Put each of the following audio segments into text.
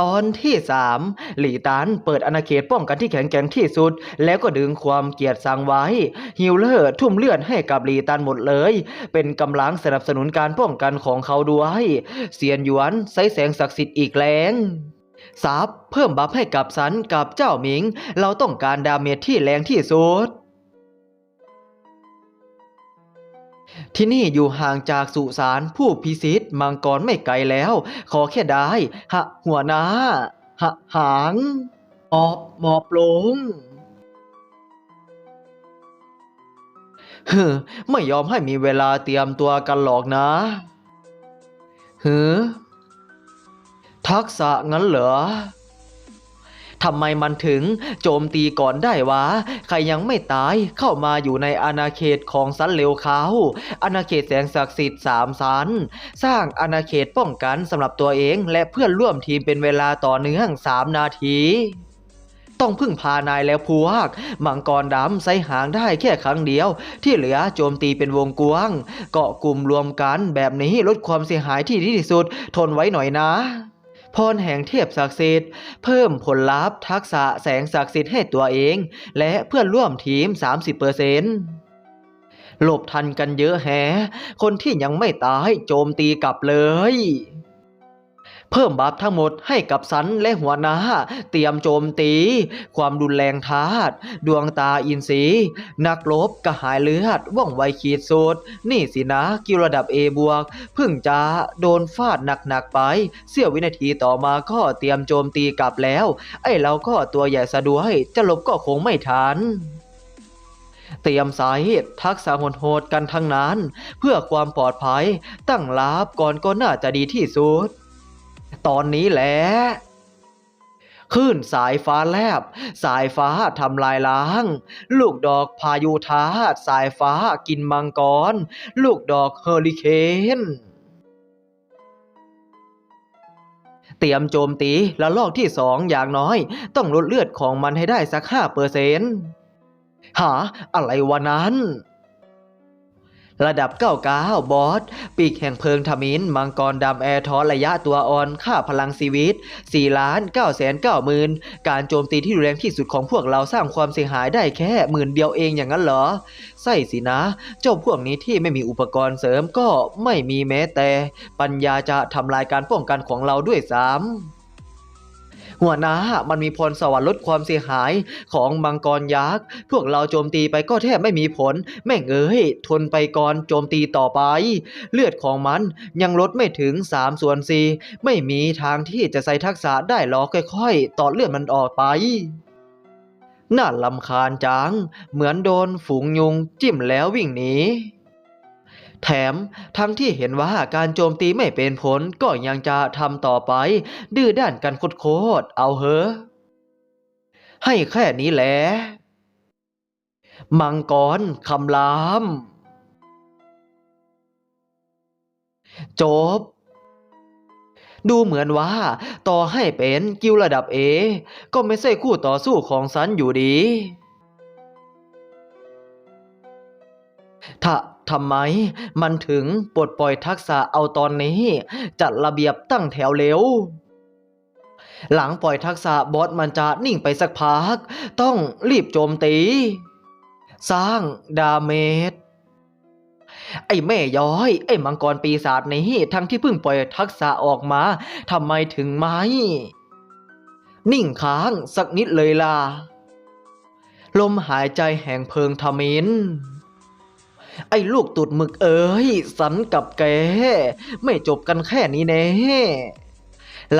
ตอนที่สามหลี่ตานเปิดอาณาเขตป้องกันที่แข็งแกร่งที่สุด แล้วก็ดึงความเกลียดสังไว้ ฮิวเลอร์ทุ่มเลือดให้กับหลี่ตานหมดเลย เป็นกำลังสนับสนุนการป้องกันของเขาด้วยเซียนหยวนใช้แสงศักดิ์สิทธิ์อีกแรงซับเพิ่มบัฟให้กับสันกับเจ้าหมิง เราต้องการดาเมจที่แรงที่สุด ที่นี่อยู่ห่างจากสุสานผู้พิสิทธิ์มังกรไม่ไกลแล้ว ขอแค่ได้หะหัวหน้าหะหางหมอบหมอบลงเฮ้อไม่ยอมให้มีเวลาเตรียมตัวกันหรอกนะเฮ้อทักษะงั้นเหรอ ทำไมมันถึงโจมตีก่อนได้วะ ใครยังไม่ตายเข้ามาอยู่ในอาณาเขตของสันเลวเขาอาณาเขตแสงศักดิ์สิทธิ์สามสัน สร้างอาณาเขตป้องกันสำหรับตัวเองและเพื่อนร่วมทีมเป็นเวลาต่อเนื่องสามนาทีต้องพึ่งพานายแล้วพวก มังกรดำใส่หางได้แค่ครั้งเดียว ที่เหลือโจมตีเป็นวงกว้าง เกาะกลุ่มรวมกันแบบนี้ลดความเสียหายที่ดีที่สุด ทนไว้หน่อยนะ พรแห่งเทพศักดิ์สิทธิ์เพิ่มผลลัพธ์ทักษะแสงศักดิ์สิทธิ์ให้ตัวเอง และเพื่อนร่วมทีม 30%หลบทันกันเยอะแฮะ คนที่ยังไม่ตายโจมตีกลับเลย เพิ่มบัฟทั้งหมดให้กับสันและหัวหน้า เตรียมโจมตี ความรุนแรงทาตดวงตาอินทรีนักลบกระหายเลือดว่องไวขีดสุด นี่สินะกิลระดับ A บวกเพิ่งจะโดนฟาดหนักๆไป เสี้ยววินาทีต่อมาก็เตรียมโจมตีกลับแล้ว ไอ้เราก็ตัวใหญ่ซะด้วย จะหลบก็คงไม่ทันเตรียมสายทักษะโหดๆกันทั้งนั้น เพื่อความปลอดภัย ตั้งรับก่อนก็น่าจะดีที่สุด ตอนนี้แหละคลื่นสายฟ้าแลบ สายฟ้าทำลายล้าง ลูกดอกพายุทาสสายฟ้ากินมังกร ลูกดอกเฮอริเคนเตรียมโจมตีและลอกที่สองอย่างน้อย ต้องลดเลือดของมันให้ได้สักห้าเปอร์เซนต์หาอะไรวะนั้น ระดับ 99 บอส ปีกแห่งเพลิงทมินมังกรดำแอร์ทอสระยะตัวอ่อน ค่าพลังชีวิต4ล้าน9แสน9หมื่นการโจมตีที่รุนแรงที่สุดของพวกเราสร้างความเสียหายได้แค่หมื่นเดียวเองอย่างนั้นเหรอใช่สินะ เจ้าพวกนี้ที่ไม่มีอุปกรณ์เสริมก็ไม่มีแม้แต่ ปัญญาจะทำลายการป้องกันของเราด้วยซ้ำ หัวหน้ามันมีพรสวรรค์ลดความเสียหายของมังกรยักษ์ พวกเราโจมตีไปก็แทบไม่มีผล แม่งเอ้ย ทนไปก่อนโจมตีต่อไป เลือดของมันยังลดไม่ถึง3ส่วน4ไม่มีทางที่จะใส่ทักษะได้หรอกค่อยๆ ต่อเลือดมันออกไปน่าลำคาญจัง เหมือนโดนฝูงยุงจิ้มแล้ววิ่งหนี แถมทั้งที่เห็นว่าการโจมตีไม่เป็นผลก็ยังจะทำต่อไป ดื้อด้านกันโคตรเอาเหอะให้แค่นี้แหละ มังกรคำราม จบ ดูเหมือนว่า ต่อให้เป็นกิลระดับเอ ก็ไม่ใช่คู่ต่อสู้ของซันอยู่ดี ทำไม มันถึงปลดปล่อยทักษะเอาตอนนี้ จัดระเบียบตั้งแถวเร็วหลังปล่อยทักษะบอสมันจะนิ่งไปสักพัก ต้องรีบโจมตี สร้างดาเมจไอ้แม่ย้อย ไอ้มังกรปีศาจนี้ทั้งที่เพิ่งปล่อยทักษะออกมาทำไมถึงไม่ นิ่งค้างสักนิดเลยล่ะ ลมหายใจแห่งเพิงทมิน ไอ้ลูกตุดหมึกเอ้ย สันกับแก ไม่จบกันแค่นี้แน่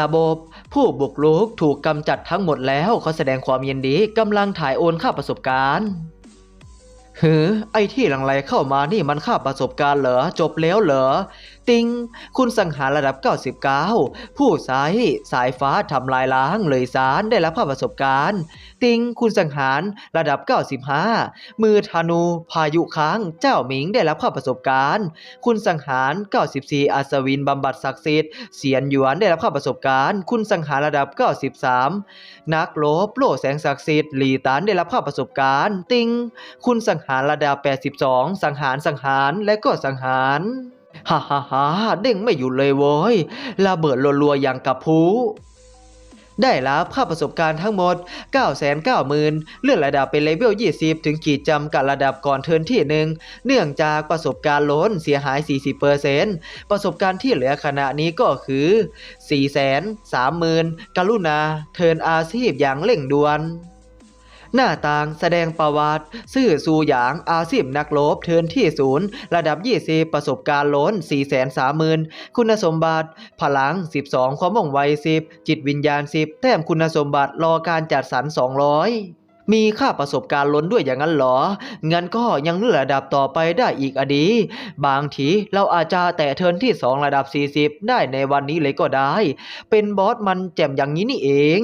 ระบบผู้บุกรุกถูกกำจัดทั้งหมดแล้วเขาแสดงความยินดีกำลังถ่ายโอนค่าประสบการณ์หือไอ้ที่หลังไหลเข้ามานี่มันค่าประสบการณ์เหรอจบแล้วเหรอติง คุณสังหารระดับ 99 ผู้สายสายฟ้าทำลายล้างเลยสารได้รับค่าประสบการณ์ ติง คุณสังหารระดับ 95 มือธนูพายุค้างเจ้าหมิงได้รับค่าประสบการณ์ คุณสังหาร 94 อัศวินบำบัดศักดิ์สิทธิ์เสียนหยวนได้รับค่าประสบการณ์ คุณสังหารระดับ 93 นักโลบโล่แสงศักดิ์สิทธิ์หลีตานได้รับค่าประสบการณ์ ติง คุณสังหารระดับ 82 สังหารสังหารและก็สังหาร ฮ่าฮ่าฮ่าเด้งไม่หยุดเลยโว้ยระเบิดรัวๆอย่างกับพูได้รับค่าประสบการณ์ทั้งหมด 990,000 เลื่อนระดับเป็นเลเวล 20 ถึงขีดจำกัดระดับก่อนเทิร์นที่หนึ่งเนื่องจากประสบการณ์ล้นเสียหาย 40%ประสบการณ์ที่เหลือขณะนี้ก็คือ 430,000 กรุณา เทิร์นอาชีพอย่างเร่งด่วน หน้าต่างแสดงประวัติซื่อสู่หยางอาชีพนักรบเทินที่ศูนย์ระดับ 20 ประสบการณ์ล้น 430,000 คุณสมบัติ พลัง 12 ความว่องไว 10 จิตวิญญาณ 10 แต้มคุณสมบัติรอการจัดสรร 200มีค่าประสบการณ์ล้นด้วยอย่างนั้นหรอ งั้นก็ยังเลื่อนระดับต่อไปได้อีกอดี บางทีเราอาจจะแตะเทินที่ 2 ระดับ 40 ได้ในวันนี้เลยก็ได้ เป็นบอสมันแจ่มอย่างนี้นี่เอง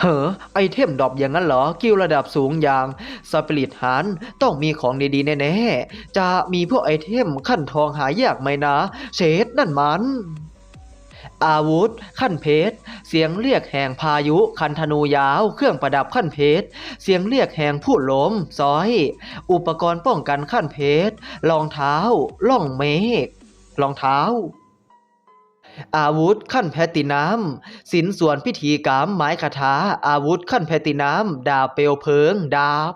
เหอไอเทมดรอปอย่างนั้นเหรอ กิลระดับสูงอย่างสปิริตหันต้องมีของดีๆแน่ๆ จะมีพวกไอเทมขั้นทองหายากไหมนะ เชดนั่นมัน อาวุธ ขั้นเพชร เสียงเรียกแห่งพายุ คันธนูยาว เครื่องประดับขั้นเพชร เสียงเรียกแห่งผู้ล้มซอย อุปกรณ์ป้องกันขั้นเพชร รองเท้า ล่องเมฆ รองเท้า อาวุธขั้นแพตินัมสินส่วนพิธีกรรมไม้คาถาอาวุธขั้นแพตินัมดาบเปลวเพลิงดาบ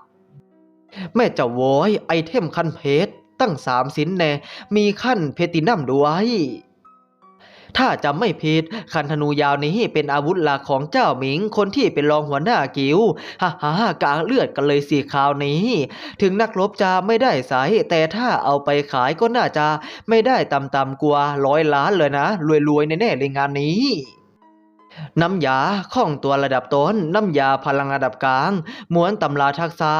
แม่เจ้าโว้ยไอเทมขั้นเพชรตั้งสามสินแน่มีขั้นเพตตินัมด้วย ถ้าจำไม่ผิด คันธนูยาวนี้เป็นอาวุธหลักของเจ้าหมิง คนที่เป็นรองหัวหน้ากิวฮ่าฮ่ากางเลือดกันเลยสีคราวนี้ ถึงนักรบจะไม่ได้สาย แต่ถ้าเอาไปขายก็น่าจะไม่ได้ต่ำๆกว่าร้อยล้านเลยนะ รวยๆแน่ๆเลยงานนี้น้ำยาข้องตัวระดับต้น น้ำยาพลังระดับกลาง ม้วนตำราทักษะ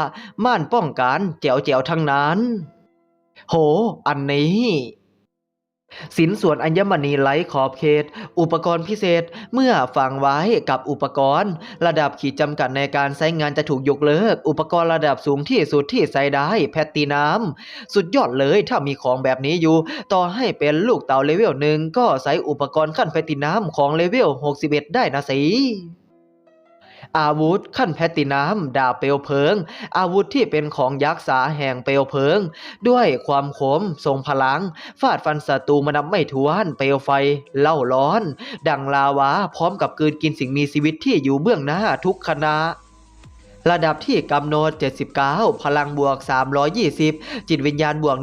ม่านป้องกันแจ๋วแจ๋วทั้งนั้น โห อันนี้ สินส่วนอัญมณีไร้ขอบเขต อุปกรณ์พิเศษเมื่อฝังไว้กับอุปกรณ์ ระดับขีดจำกัดในการใช้งานจะถูกยกเลิก อุปกรณ์ระดับสูงที่สุดที่ใช้ได้ แพตตินัมสุดยอดเลยถ้ามีของแบบนี้อยู่ ต่อให้เป็นลูกเต่าเลเวลหนึ่งก็ใช้อุปกรณ์ขั้นแพตตินัมของเลเวล 61 ได้นะสิ อาวุธขั้นแพตินัมดาบเปลวเพลิง อาวุธที่เป็นของยักษ์สาแห่งเปลวเพลิง ด้วยความคมทรงพลัง ฟาดฟันศัตรูมานับไม่ถ้วน เปลวไฟเล่าร้อน ดังลาวาพร้อมกับกืนกินสิ่งมีชีวิตที่อยู่เบื้องหน้าทุกขณะ ระดับที่กำหนด 79 พลังบวก 320 จิตวิญญาณบวก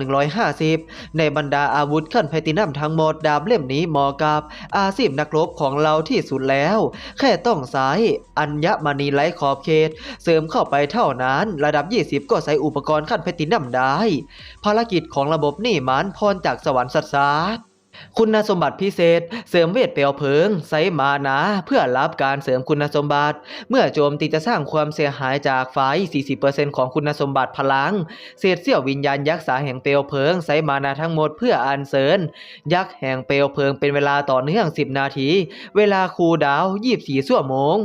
150 ในบรรดาอาวุธขั้นแพตินัมทั้งหมดดาบเล่มนี้เหมาะกับอาชีพนักรบของเราที่สุดแล้ว แค่ต้องใช้อัญมณีไร้ขอบเขต เสริมเข้าไปเท่านั้น ระดับ 20 ก็ใช้อุปกรณ์ขั้นแพตินัมได้ ภารกิจของระบบนี่มันพรจากสวรรค์สัตว์ คุณสมบัติพิเศษ เสริมเวทเปลวเพลิงไซมานะเพื่อรับการเสริมคุณสมบัติ เมื่อโจมตีจะสร้างความเสียหายจากไฟ40%ของคุณสมบัติพลัง เศษเสี้ยววิญญาณยักษ์สาแห่งเปลวเพลิงไซมานาทั้งหมดเพื่ออัญเสริญยักษ์แห่งเปลวเพลิงเป็นเวลาต่อเนื่อง 10 นาที เวลาคูดาว 24 ชั่วโมง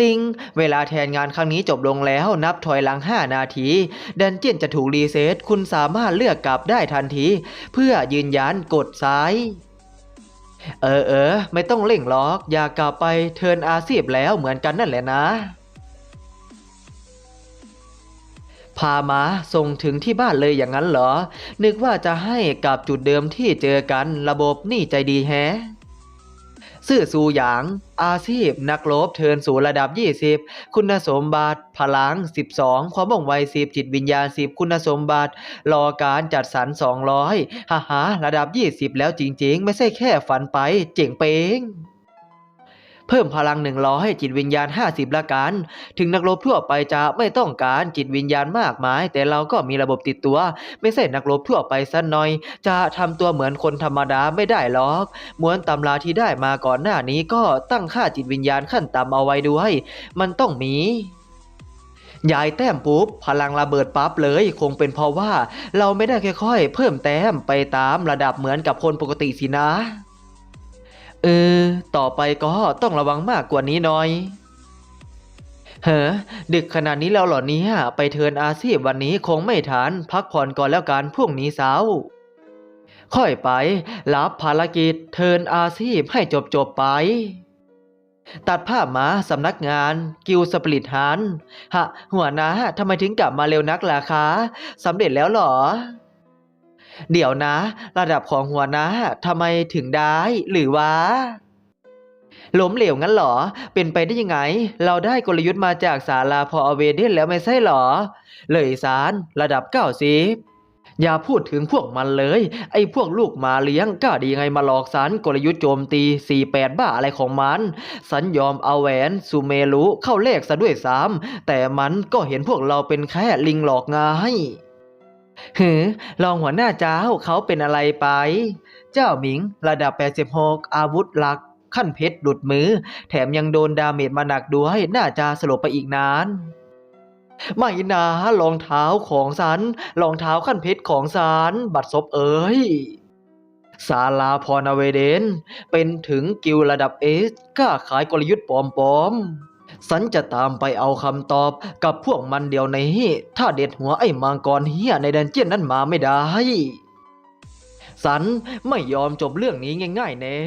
ติง เวลาแทนงานครั้งนี้จบลงแล้วนับถอยหลัง 5 นาทีดันเจียนจะถูกรีเซ็ตคุณสามารถเลือกกลับได้ทันที เพื่อยืนยันกดซ้ายเออเออไม่ต้องเร่งล็อกอย่ากลับไปเทินอาซีพแล้วเหมือนกันนั่นแหละนะ พามาส่งถึงที่บ้านเลยอย่างนั้นเหรอ นึกว่าจะให้กลับจุดเดิมที่เจอกันระบบนี่ใจดีแฮะ ซื่อสูหยาง อาชีพ นักรบเทินสู่ระดับ 20 คุณสมบัติ พลัง 12 ความบ่องไว 10 จิตวิญญาณ 10 คุณสมบัติ รอการจัดสรร 200ฮ่าฮ่าระดับ 20 แล้วจริง ๆ ไม่ใช่แค่ฝันไป เจ๋งเป้ง เพิ่มพลัง100จิตวิญญาณ 50 ละกัน ถึงนักรบทั่วไปจะไม่ต้องการจิตวิญญาณมากมาย แต่เราก็มีระบบติดตัว ไม่ใช่นักรบทั่วไปซะหน่อย จะทำตัวเหมือนคนธรรมดาไม่ได้หรอกม้วนตำราที่ได้มาก่อนหน้านี้ก็ตั้งค่าจิตวิญญาณขั้นต่ำเอาไว้ด้วย มันต้องมียายแต้มปุ๊บพลังระเบิดปั๊บเลยคงเป็นเพราะว่าเราไม่ได้ค่อยๆ เพิ่มแต้มไปตามระดับเหมือนกับคนปกติสินะ เออ ต่อไปก็ต้องระวังมากกว่านี้หน่อย เฮ้อดึกขนาดนี้แล้วเหรอเนี่ยไปเทินอาชีพวันนี้คงไม่ทันพักผ่อนก่อนแล้วกันพรุ่งนี้เช้า ค่อยไป รับภารกิจเทินอาชีพให้จบจบไป ตัดภาพมาสำนักงาน กิลสปริตฮันฮะ หัวหนะทำไมถึงกลับมาเร็วนักล่ะคะสำเร็จแล้วเหรอ เดี๋ยวนะ ระดับของหัวนะทำไมถึงได้หรือว่าล้มเหลวงั้นเหรอ เป็นไปได้ยังไง เราได้กลยุทธ์มาจากศาลาพออเวเดนแล้วไม่ใช่เหรอ เลยสารระดับเก้าสิบอย่าพูดถึงพวกมันเลย ไอ้พวกลูกหมาเลี้ยงกล้าดียังไงมาหลอกสันกลยุทธ์โจมตี 48 บ้าอะไรของมัน สันยอมเอาแหวนซูเมรุเข้าแลกซะด้วยซ้ำแต่มันก็เห็นพวกเราเป็นแค่ลิงหลอกง่าย หือรองหัวหน้าเจ้าเขาเป็นอะไรไป เจ้าหมิงระดับ 86 อาวุธหลัก ขั้นเพชรหลุดมือ แถมยังโดนดาเมจมาหนักด้วยน่าจะสลบไปอีกนานไม่นะรองเท้าของสันรองเท้าขั้นเพชรของสันบัดซบเอ๋ยซาลาพอนาเวเดน เป็นถึงกิลระดับเอสกล้าขายกลยุทธ์ปลอมๆ สันจะตามไปเอาคำตอบกับพวกมันเดียวนี้ถ้าเด็ดหัวไอ้มังกรเฮียในแดนเจียนนั้นมาไม่ได้ สันไม่ยอมจบเรื่องนี้ง่าย ๆ แน่